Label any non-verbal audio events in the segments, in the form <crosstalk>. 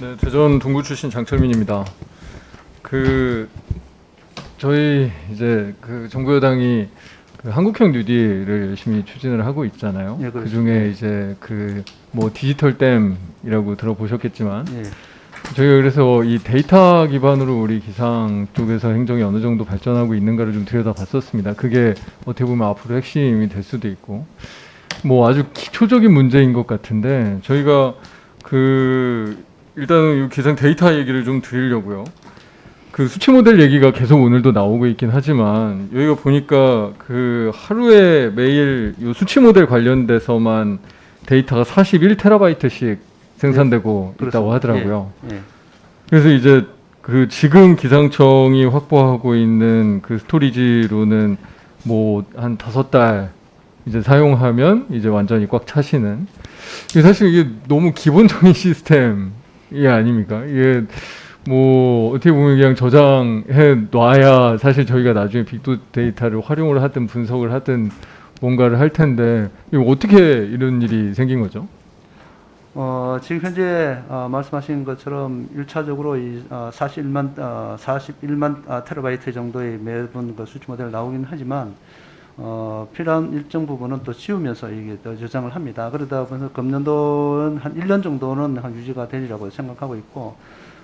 네, 대전 동구 출신 장철민입니다. 그 저희 이제 그 정부 여당이 그 한국형 뉴딜을 열심히 추진을 하고 있잖아요. 예, 그. 중에 이제 그 뭐 디지털 댐이라고 들어보셨겠지만 예. 저희가 그래서 이 데이터 기반으로 우리 기상 쪽에서 행정이 어느 정도 발전하고 있는가를 좀 들여다봤었습니다. 그게 어떻게 보면 앞으로 핵심이 될 수도 있고 뭐 아주 기초적인 문제인 것 같은데 저희가 그 일단은 이 기상 데이터 얘기를 좀 드리려고요. 그 수치 모델 얘기가 계속 오늘도 나오고 있긴 하지만 여기가 보니까 그 하루에 매일 이 수치 모델 관련돼서만 데이터가 41테라바이트씩 생산되고 있다고 그렇습니다. 하더라고요. 예. 그래서 이제 그 지금 기상청이 확보하고 있는 그 스토리지로는 뭐 한 다섯 달 이제 사용하면 이제 완전히 꽉 차시는 사실 이게 너무 기본적인 <laughs> 시스템 이 아닙니까? 이게 뭐 어떻게 보면 그냥 저장해 놔야 사실 저희가 나중에 빅데이터를 활용을 하든 분석을 하든 뭔가를 할 텐데 어떻게 이런 일이 생긴 거죠? 어, 지금 현재 어, 말씀하신 것처럼 1차적으로 이 어, 41만 어, 41만 아, 테라바이트 정도의 매분 그 수치 모델 나오긴 하지만 어, 필요한 일정 부분은 또 지우면서 이게 또 저장을 합니다. 그러다 보면 금년도는 한 1년 정도는 한 유지가 되리라고 생각하고 있고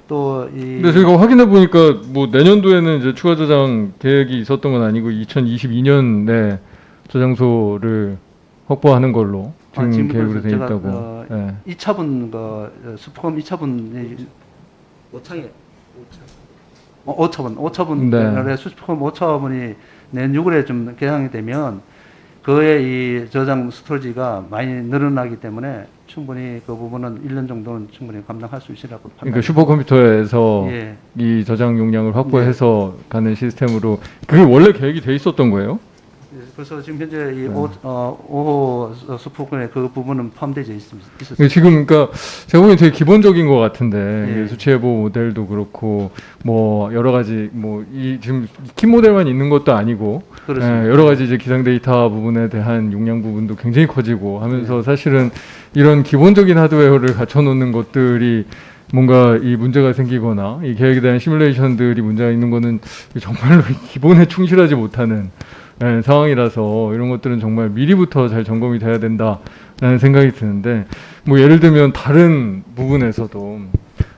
또 이 근데 저희가 확인해 보니까 뭐 내년도에는 이제 추가 저장 계획이 있었던 건 아니고 2022년 내 저장소를 확보하는 걸로 지금 아, 지금 계획으로 돼 제가, 있다고. 어, 예. 2차분 그 수포검 2차분 오창에 5차분 5차분 네. 수포검 5차분이 내년 6월에 좀 개항이 되면 그의 이 저장 스토리지가 많이 늘어나기 때문에 충분히 그 부분은 1년 정도는 충분히 감당할 수 있으라고 그러니까 슈퍼컴퓨터에서 예. 이 저장 용량을 확보해서 가는 시스템으로 그게 원래 계획이 돼 있었던 거예요? 예, 그래서 지금 현재 이 네. 오, 어, 5호 수포검에 그 부분은 포함되어 있습니다. 이게 있었습니다. 지금 그러니까 제가 보기엔 되게 기본적인 것 같은데 예. 이게 수치 예보 모델도 그렇고 뭐 여러 가지 뭐 이 지금 키 모델만 있는 것도 아니고. 예, 여러 가지 이제 기상 데이터 부분에 대한 용량 부분도 굉장히 커지고 하면서 사실은 이런 기본적인 하드웨어를 갖춰놓는 것들이 뭔가 이 문제가 생기거나 이 계획에 대한 시뮬레이션들이 문제가 있는 거는 정말로 <laughs> 기본에 충실하지 못하는 예, 상황이라서 이런 것들은 정말 미리부터 잘 점검이 돼야 된다라는 생각이 드는데 뭐 예를 들면 다른 부분에서도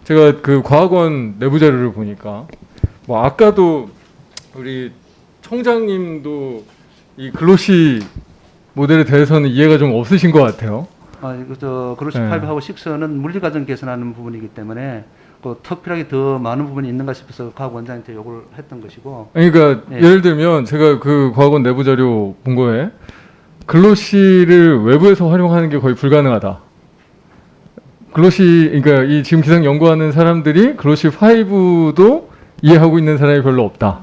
제가 그 과학원 내부 자료를 보니까 뭐 아까도 우리 청장님도 이 글로시 모델에 대해서는 이해가 좀 없으신 것 같아요. 아, 이거 저 그로시 네. 5하고 6는 물리 과정 개선하는 부분이기 때문에 그 특별하게 더 많은 부분이 있는가 싶어서 각 원장한테 요구를 했던 것이고 그러니까 네. 예를 들면 제가 그 과학원 내부 자료 본 거에 글로시를 외부에서 활용하는 게 거의 불가능하다. 글로시 그러니까 이 지금 기상 연구하는 사람들이 글로시 5도 이해하고 있는 사람이 별로 없다.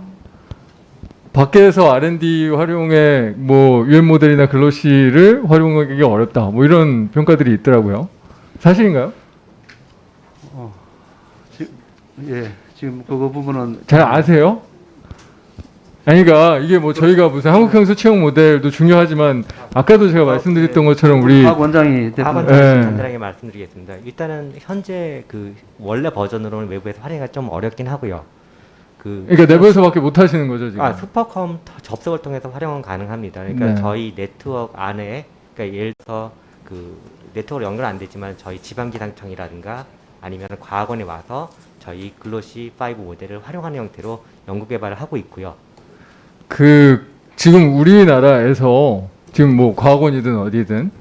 밖에서 R&D 활용에 뭐 유엔 모델이나 글로시를 활용하기 어렵다. 뭐 이런 평가들이 있더라고요. 사실인가요? 지, 예 지금 그거 부분은 잘 아세요? 아니, 그러니까 이게 뭐 저희가 무슨 한국 형 수치형 모델도 중요하지만 아까도 제가 말씀드렸던 것처럼 우리 각 원장이 대표 과학원 예. 장 간단하게 말씀드리겠습니다. 일단은 현재 그 원래 버전으로는 외부에서 활용하기가 좀 어렵긴 하고요. 그 그러니까 내부에서밖에 못 하시는 거죠 지금. 아 슈퍼컴 터- 접속을 통해서 활용은 가능합니다. 그러니까 네. 저희 네트워크 안에 그러니까 예를 들어서 그 네트워크 연결 안 되지만 저희 지방기상청이라든가 아니면 과학원에 와서 저희 글로시 5 모델을 활용하는 형태로 연구 개발을 하고 있고요. 그 지금 우리나라에서 지금 뭐 과학원이든 어디든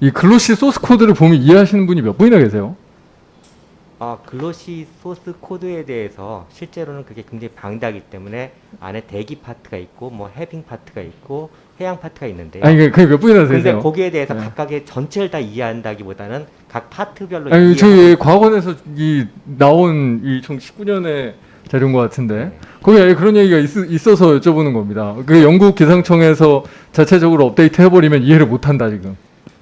이 글로시 소스 코드를 보면 이해하시는 분이 몇 분이나 계세요? 아, 글로시 소스 코드에 대해서 실제로는 그게 굉장히 방대하기 때문에 안에 대기 파트가 있고 뭐 해빙 파트가 있고 해양 파트가 있는데요. 아니 그게 몇 분이나 근데 되세요? 거기에 대해서 네. 각각의 전체를 다 이해한다기보다는 각 파트별로 아니 저희 과학원에서 이 나온 이 2019년에 자료인 것 같은데 네. 거기 아예 그런 얘기가 있, 어서 여쭤보는 겁니다. 그 영국 기상청에서 자체적으로 업데이트 해버리면 이해를 못한다 지금.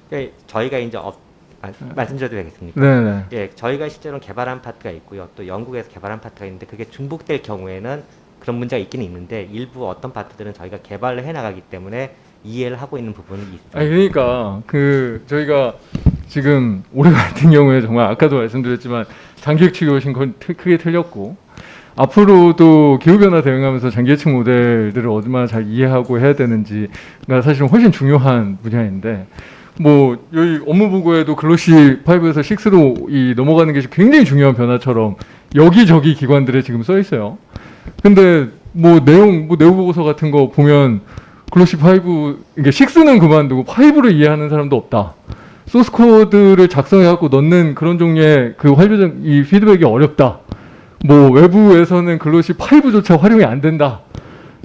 그러니까 저희가 이제 업, 아, 말씀드려도 되겠습니까? 네네. 예, 저희가 실제로 개발한 파트가 있고요. 또 영국에서 개발한 파트가 있는데 그게 중복될 경우에는 그런 문제가 있긴 있는데 일부 어떤 파트들은 저희가 개발을 해 나가기 때문에 이해를 하고 있는 부분이 있습니다. 아니 그러니까 그 저희가 지금 올해 같은 경우에 정말 아까도 말씀드렸지만 장기획 측이 훨씬 건- 크- 크게 틀렸고 앞으로도 기후변화 대응하면서 장기예측 모델들을 얼마나 잘 이해하고 해야 되는지가 사실은 훨씬 중요한 분야인데 뭐 여기 업무 보고에도 글로시 5에서 6로 이 넘어가는 게 굉장히 중요한 변화처럼 여기저기 기관들에 지금 써 있어요. 근데 뭐 내용 뭐 내부 보고서 같은 거 보면 글로시 5 이게 6는 그만두고 5를 이해하는 사람도 없다. 소스 코드를 작성해 갖고 넣는 그런 종류의 그 활용적 이 피드백이 어렵다. 뭐 외부에서는 글로시 5조차 활용이 안 된다.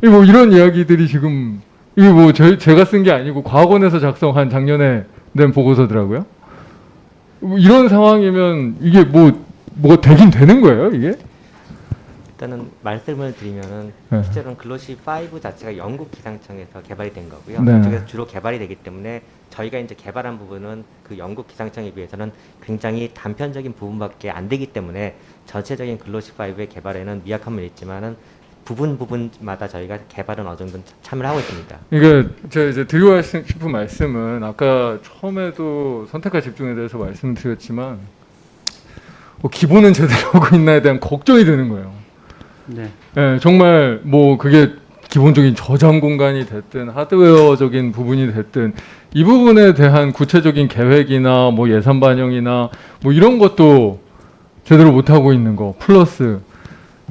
이뭐 이런 이야기들이 지금 이게 뭐 제, 제가 쓴 게 아니고 과학원에서 작성한 작년에 낸 보고서더라고요. 뭐 이런 상황이면 이게 뭐 뭐가 되긴 되는 거예요, 이게? 일단은 말씀을 드리면은 네. 실제로는 글로시 5 자체가 영국 기상청에서 개발이 된 거고요. 네. 그쪽에서 주로 개발이 되기 때문에 저희가 이제 개발한 부분은 그 영국 기상청에 비해서는 굉장히 단편적인 부분밖에 안 되기 때문에 전체적인 글로시 5의 개발에는 미약함은 있지만은 부분 부분마다 저희가 개발은 어느 정도 참여를 하고 있습니다. 이게 제가 이제 드리고 싶은 말씀은 아까 처음에도 선택과 집중에 대해서 말씀드렸지만 뭐 기본은 제대로 하고 있나에 대한 걱정이 드는 거예요. 네. 예, 정말 뭐 그게 기본적인 저장 공간이 됐든 하드웨어적인 부분이 됐든 이 부분에 대한 구체적인 계획이나 뭐 예산 반영이나 뭐 이런 것도 제대로 못 하고 있는 거 플러스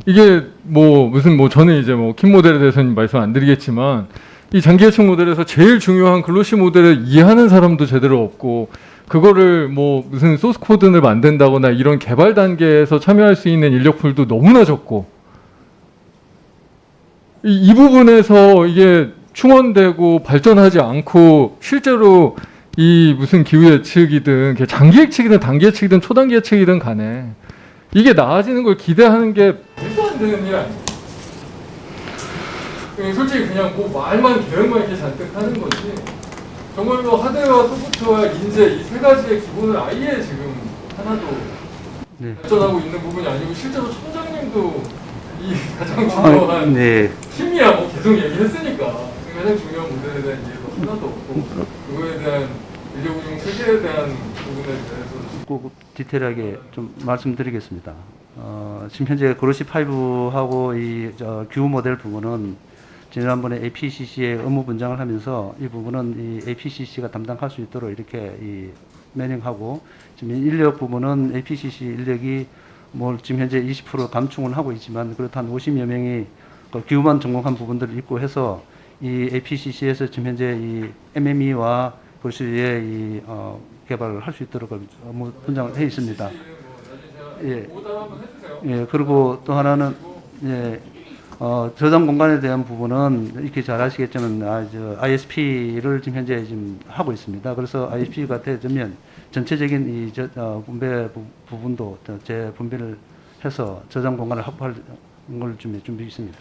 이게 뭐 무슨 뭐 저는 이제 뭐 킴 모델에 대해서는 말씀 안 드리겠지만 이 장기 예측 모델에서 제일 중요한 글로시 모델을 이해하는 사람도 제대로 없고 그거를 뭐 무슨 소스 코드를 만든다거나 이런 개발 단계에서 참여할 수 있는 인력풀도 너무나 적고 이, 이 부분에서 이게 충원되고 발전하지 않고 실제로 이 무슨 기후 예측이든 장기 예측이든 단기 예측이든 초단기 예측이든 간에 이게 나아지는 걸 기대하는 게 말도 안 되는 일 아니에요. 그 솔직히 그냥 뭐 말만 계획만 이렇게 잔뜩 하는 거지. 정말로 하드웨어와 소프트웨어와 인재 이 세 가지의 기본을 아예 지금 하나도 네. 발전하고 있는 부분이 아니고 실제로 총장님도 이 가장 아, 중요한 네. 힘이라고 계속 얘기했으니까 가장 중요한 문제에 대한 이해도 하나도 없고 그거에 대한 인력 운용 체계에 대한 부분에 대해서 꼭 디테일하게 좀 말씀드리겠습니다. 어, 지금 현재 그로시 5하고 이 저, 규 모델 부분은 지난번에 APCC의 업무 분장을 하면서 이 부분은 이 APCC가 담당할 수 있도록 이렇게 이 매칭하고 지금 인력 부분은 APCC 인력이 뭐 지금 현재 20% 감축을 하고 있지만 그래도 한 50여 명이 그 규만 전공한 부분들을 있고 해서 이 APCC에서 지금 현재 이 MME와 그로시의 이 어, 개발을 할 수 있도록 업무 분장을 해 있습니다. 예. 예, 그리고 또 하나는 예, 어, 저장 공간에 대한 부분은 이렇게 잘 아시겠지만 아, 저 ISP를 지금 현재 지금 하고 있습니다. 그래서 ISP가 되면 전체적인 이 저, 어, 분배 부, 부분도 저- 재분배를 해서 저장 공간을 확보할 걸 준비 준비 있습니다.